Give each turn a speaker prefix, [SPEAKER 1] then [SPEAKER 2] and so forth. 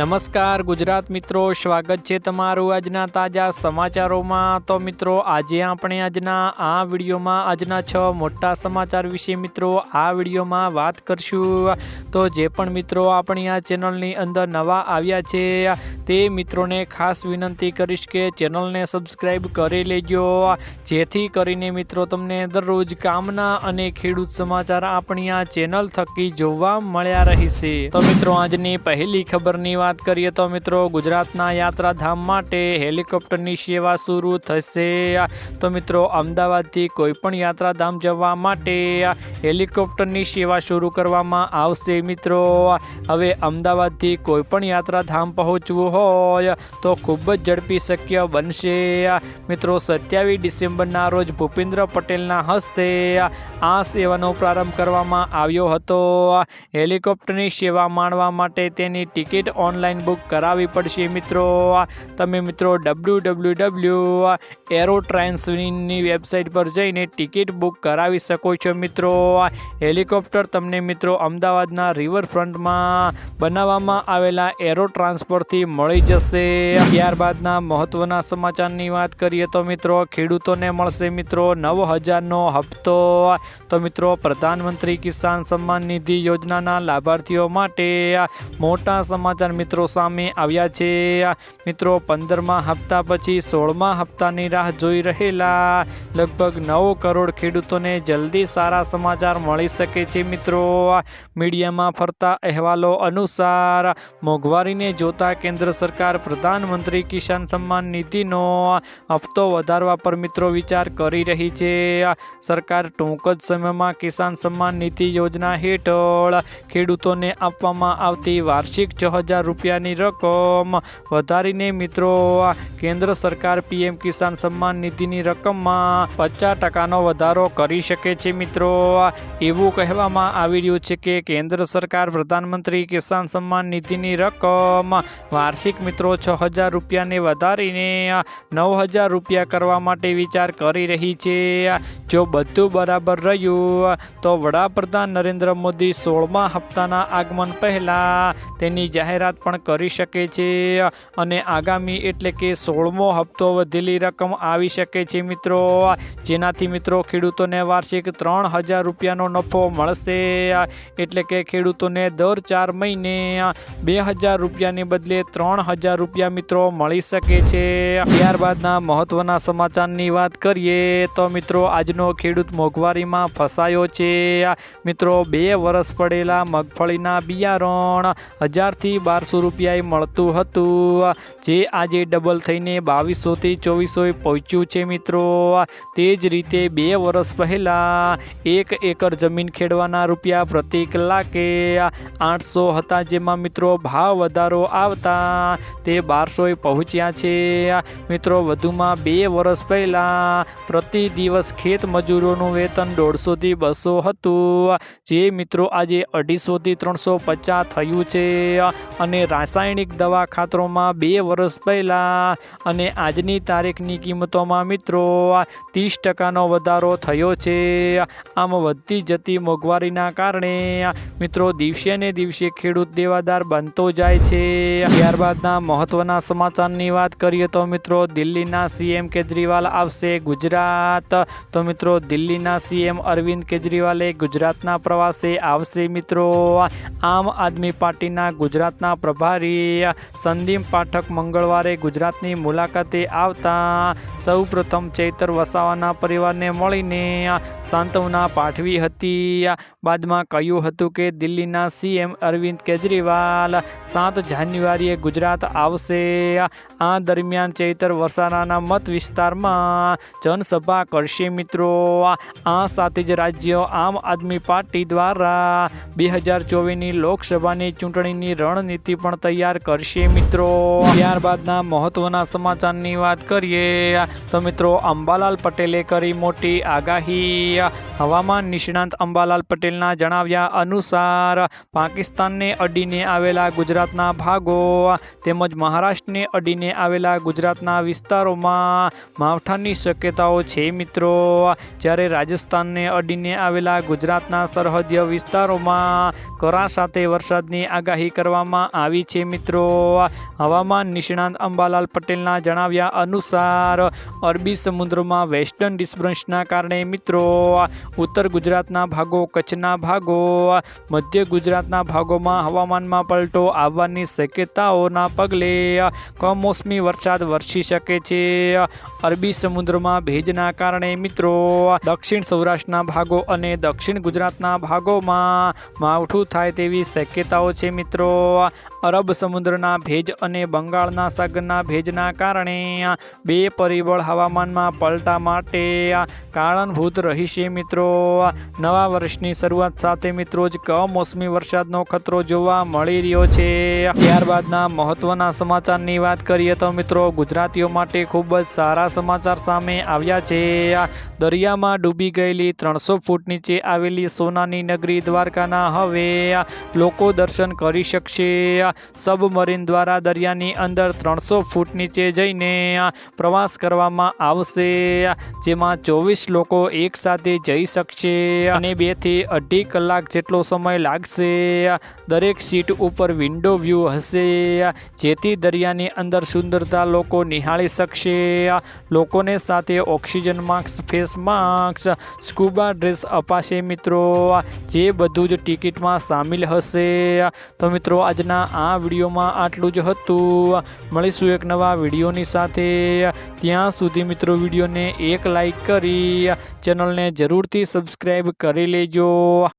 [SPEAKER 1] નમસ્કાર, ગુજરાત મિત્રો, સ્વાગત છે તમારું આજના તાજા સમાચારોમાં. તો મિત્રો, આજે આપણે આજના આ વિડીયોમાં, આજના છ મોટા સમાચાર વિશે મિત્રો, આ વિડીયોમાં વાત કરશું. તો જે પણ મિત્રો આપણી આ ચેનલની અંદર નવા આવ્યા છે, તે મિત્રોને ખાસ વિનંતી કરીશ કે ચેનલને સબસ્ક્રાઈબ કરી લેજો. જેથી કરીને મિત્રો, તમને દરરોજ કામના અને ખેડૂત સમાચાર આપણી આ ચેનલ થકી જોવા મળ્યા રહેશે. તો મિત્રો, આજની પહેલી ખબરની વાત કરીએ તો મિત્રો ગુજરાતના યાત્રાધામ માટે હેલિકોપ્ટરની સેવા શરૂ થશે. તો મિત્રો અમદાવાદથી કોઈ પણ યાત્રાધામ જવા માટે હેલિકોપ્ટરની સેવા શરૂ કરવામાં આવશે મિત્રો. હવે અમદાવાદથી કોઈ પણ યાત્રાધામ પહોંચવું હોય તો ખૂબ જ ઝડપી શક્ય બનશે. મિત્રો સત્યાવીસ ડિસેમ્બરના રોજ ભૂપેન્દ્ર પટેલના હસ્તે આ સેવાનો પ્રારંભ કરવામાં આવ્યો હતો. હેલિકોપ્ટરની સેવા માણવા માટે તેની ટિકિટ ઓનલાઈન બુક કરાવવી પડશે મિત્રો. તમે મિત્રો ડબલ્યુ ડબલ્યુ ડબલ્યુ એરો ટ્રાન્સની વેબસાઇટ પર જઈને ટિકિટ બુક કરાવી શકો છો મિત્રો. હેલિકોપ્ટર તમને મિત્રો અમદાવાદના રિવરફ્રન્ટમાં બનાવવામાં આવેલા એરો ટ્રાન્સપોર્ટથી મળી જશે. ત્યારબાદના મહત્વના સમાચારની વાત કરીએ તો મિત્રો ખેડૂતોને મળશે મિત્રો નવ હજારનો હપ્તો. તો મિત્રો પ્રધાનમંત્રી કિસાન સન્માન નિધિ યોજનાના લાભાર્થીઓ માટે મોટા સમાચાર મિત્રો સામે આવ્યા છે. મિત્રો પંદરમા હપ્તા પછી સોળમા હપ્તાની રાહ જોઈ રહેલા લગભગ નવ કરોડ ખેડૂતોને જલ્દી સારા સમાચાર મળી શકે છે મિત્રો. મીડિયામાં ફરતા અહેવાલો અનુસાર મોંઘવારીને જોતા કેન્દ્ર સરકાર પ્રધાનમંત્રી કિસાન સન્માન નિધિનો હપ્તો વધારવા પર મિત્રો વિચાર કરી રહી છે. સરકાર ટૂંક જ સમયમાં કિસાન સન્માન નિધિ યોજના હેઠળ ખેડૂતોને આપવામાં આવતી વાર્ષિક છ હજાર રૂપિયાની રકમ. વધારીને મિત્રો કેન્દ્ર સરકાર પીએમ કિસાન સન્માન નિધિની રકમમાં પચાસ ટકાનો વધારો કરી શકે છે મિત્રો. એવું કહેવામાં આવી રહ્યું છે કે કેન્દ્ર સરકાર પ્રધાનમંત્રી કિસાન સન્માન નિધિની રકમ વાર્ષિક મિત્રો છ હજાર રૂપિયાને વધારીને નવ હજાર રૂપિયા કરવા માટે વિચાર કરી રહી છે. જો બધું બરાબર રહ્યું તો વડાપ્રધાન નરેન્દ્ર મોદી સોળમા હપ્તાના આગમન પહેલાં તેની જાહેરાત પણ કરી શકે છે અને આગામી એટલે કે સોળમો હપ્તો વધેલી રકમ આવી શકે છે મિત્રો. જેનાથી મિત્રો ખેડૂતોને વાર્ષિક ત્રણ હજાર રૂપિયાનો નફો મળશે. એટલે કે ખેડૂતોને દર ચાર મહિને બે હજાર રૂપિયાની બદલે ત્રણ હજાર રૂપિયા મિત્રો મળી શકે છે. ત્યારબાદના મહત્વના સમાચારની વાત કરીએ તો મિત્રો આજનો ખેડૂત મોંઘવારીમાં ફસાયો છે. મિત્રો બે વર્ષ પડેલા મગફળીના બિયારણ હજારથી બારસો રૂપિયાએ મળતું હતું. જે આજે ડબલ થઈને બાવીસોથી ચોવીસોએ પહોંચ્યું છે મિત્રો. તે જ રીતે બે વર્ષ પહેલાં એક એકર જમીન ખેડવાના રૂપિયા પ્રતિ કલાકે આઠસો હતા જેમાં મિત્રો ભાવ વધારો આવતા તે બારસોએ પહોંચ્યા છે. મિત્રો, વધુમાં બે વર્ષ પહેલાં પ્રતિ દિવસ ખેત મજૂરોનું વેતન દોઢસોથી બસો હતું. જે મિત્રો આજે અઢીસોથી ત્રણસો પચાસ થયું છે. અને રાસાયણિક દવા ખાતરોમાં બે વર્ષ પહેલાં અને આજની તારીખની કિંમતોમાં મિત્રો ત્રીસ ટકાનો વધારો થયો છે. આમ વધતી જતી મોંઘવારીના કારણે મિત્રો દિવસે ને દિવસે ખેડૂત દેવાદાર બનતો જાય છે. ત્યારબાદના મહત્વના સમાચારની વાત કરીએ તો મિત્રો દિલ્હીના સીએમ કેજરીવાલ આવશે ગુજરાત. તો મિત્રો દિલ્હીના સીએમ અરવિંદ કેજરીવાલે ગુજરાતના પ્રવાસે આવશે મિત્રો. આમ આદમી પાર્ટીના ગુજરાતના પ્રભારી સંદીપ પાઠક મંગળવારે ગુજરાતની મુલાકાતે આવતા સૌ પ્રથમ ચૈતર વસાવાના પરિવારને મળીને સાંત્વના પાઠવી હતી. બાદમાં કહ્યું હતું કે દિલ્હીના સીએમ અરવિંદ કેજરીવાલ સાત જાન્યુઆરીએ ગુજરાત આવશે. આ દરમિયાન ચૈતર વસાવાના મત વિસ્તારમાં જનસભા કરશે મિત્રો. આ સાથે જ રાજ્ય આમ આદમી પાર્ટી દ્વારા બે હજાર ચોવીસની લોકસભાની ચૂંટણીની રણનીતિ પણ તૈયાર કરશે મિત્રો. ત્યારબાદના મહત્વના સમાચારની વાત કરીએ. તો મિત્રો, અંબાલાલ પટેલે કરી મોટી આગાહી. હવામાન નિષ્ણાંત અંબાલાલ પટેલના જણાવ્યા અનુસાર, પાકિસ્તાનને અડીને આવેલા ગુજરાતના ભાગો તેમજ મહારાષ્ટ્રને અડીને આવેલા ગુજરાતના વિસ્તારોમાં માવઠાની શક્યતાઓ છે મિત્રો. જ્યારે રાજસ્થાનને અડીને આવેલા ગુજરાતના સરહદીય વિસ્તારોમાં કરા સાથે વરસાદની આગાહી કરવામાં આવી છે મિત્રો. હવામાન નિષ્ણાંત અંબાલાલ પટેલના જણાવ્યા અનુસાર, અરબી સમુદ્રમાં વેસ્ટર્ન ડિસ્ટર્બન્સના કારણે મિત્રો ઉત્તર ગુજરાતના ભાગો, કચ્છના ભાગો મધ્ય ગુજરાતના ભાગોમાં હવામાનમાં પલટો આવવાની શક્યતાઓના પગલે કમોસમી વરસાદ વરસી શકે છે. અરબી સમુદ્રમાં ભેજના કારણે મિત્રો દક્ષિણ સૌરાષ્ટ્રના ભાગો અને દક્ષિણ ગુજરાતના ભાગોમાં માવઠું થાય તેવી શક્યતાઓ છે મિત્રો. અરબ સમુદ્રના ભેજ અને બંગાળના સાગરના ભેજના કારણે બે પરિબળ હવામાનમાં પલટા માટે કારણભૂત રહેશે મિત્રો. નવા વર્ષની શરૂઆત સાથે મિત્રો જ કમોસમી વરસાદનો ખતરો જોવા મળી રહ્યો છે. ત્યારબાદના મહત્વના સમાચારની વાત કરીએ તો મિત્રો ગુજરાતીઓ માટે ખૂબ જ સારા સમાચાર સામે આવ્યા છે. દરિયામાં ડૂબી ગયેલી ત્રણસો ફૂટ નીચે આવેલી સોનાની નગરી દ્વારકાના હવે લોકો દર્શન કરી શકશે. સબમરીન દ્વારા દરિયાની અંદર ત્રણસો ફૂટ નીચે જઈને પ્રવાસ કરવામાં આવશે. જેમાં ચોવીસ લોકો એકસાથે જઈ શકશે અને બેથી અઢી કલાક જેટલો સમય લાગશે. દરેક સીટ ઉપર વિન્ડો વ્યૂ હશે, જેથી દરિયાની અંદર સુંદરતા લોકો નિહાળી શકશે. લોકોને સાથે oxygen mask, face mask, scuba dress અપાશે મિત્રો. જે બધું જ ટિકિટમાં સામેલ હશે. તો મિત્રો, આજના આ વિડીયોમાં આટલું જ હતું. મળીશું એક નવા વિડીયોની સાથે. ત્યાં સુધી મિત્રો વિડીયોને એક લાઈક કરી, ચેનલને જરૂરથી સબસ્ક્રાઈબ કરી લેજો.